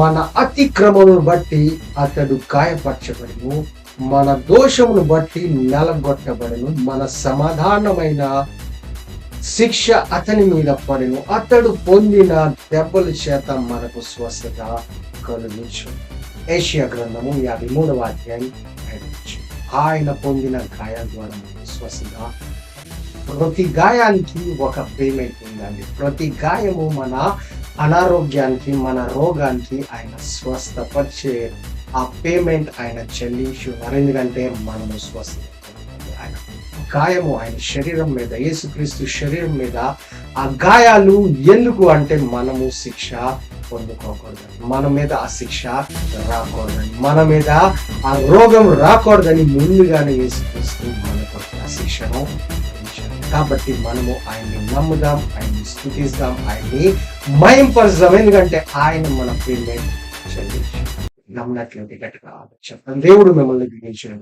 మన అతిక్రమమును బట్టి అతడు గాయపరచబడును. మన దోషమును బట్టి నలగొట్టబడును. మన సమాధానమైన శిక్ష అతని మీద పడిను. అతడు పొందిన దెబ్బల చేత మనకు స్వస్థత కలుగుచు ఏషియా గ్రంథము యాభై మూడవ అధ్యాయం ఆయన పొందిన గాయాల ద్వారా మనకు స్వస్థత. ప్రతి గాయానికి ఒక పేమెంట్ ఉందండి ప్రతి గాయము మన అనారోగ్యానికి మన రోగానికి ఆయన స్వస్థపరిచే ఆ పేమెంట్ ఆయన చెల్లించున్నారు ఎందుకంటే మనము స్వస్థ ఆయన గాయము ఆయన శరీరం మీద యేసుక్రీస్తు శరీరం మీద ఆ గాయాలు ఎందుకు అంటే మనము శిక్ష పొందుకోకూడదని మన మీద ఆ శిక్ష రాకూడదని మన మీద ఆ రోగం రాకూడదని ముందుగానే యేసుక్రీస్తు మనకు ఆ శిక్షను కాబట్టి మనము ఆయన్ని నమ్ముదాం ఆయన్ని స్థుతిస్తాం ఆయన్ని మయంపరుస్తాం ఎందుకంటే ఆయన మన పేమెంట్ చెల్లించాడు నమ్మినట్లయితే గట్టిగా చెప్పండి దేవుడు మిమ్మల్ని దీవించిన